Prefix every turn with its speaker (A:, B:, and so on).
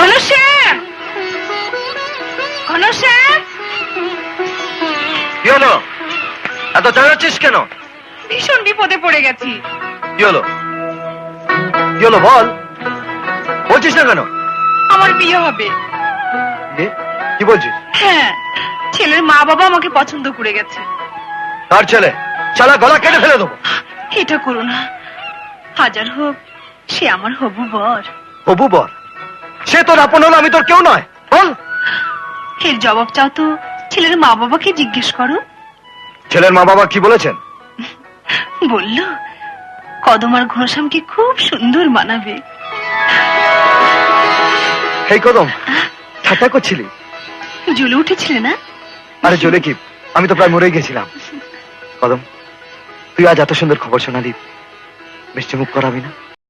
A: ঘনশ্যাম ঘনশ্যাম কি হলো? এত চাঁচাচ্ছিস কেন?
B: ভীষণ বিপদে পড়ে গেছি।
A: বল? বলছিস না কেন?
B: আমার বিয়ে হবে।
A: কি বলছিস?
B: হ্যাঁ ছেলের মা বাবা আমাকে পছন্দ করে গেছে।
A: তার ছেলে? শালা গলা কেটে ফেলে দেবো।
B: এটা করো না। হাজার হোক সে আমার হবু বর।
A: হবু বর? সে তোর আপন হলো আমি তোর কেউ নয়। বল।
B: এর জবাব চাও তো ছেলের মা বাবাকে জিজ্ঞেস করো।
A: ছেলের মা বাবা কি বলেছেন?
B: বলল কদম আর ঘনশ্যামকে খুব সুন্দর মানাবে।
A: এই কদম ঠাট্টা করছিলি?
B: জ্বলে উঠেছিলে না?
A: আরে চলে কি? আমি তো প্রায় মরেই গেছিলাম। কদম তুই আজ এত সুন্দর খবর শোনালি মিষ্টি মুখ করাবি না?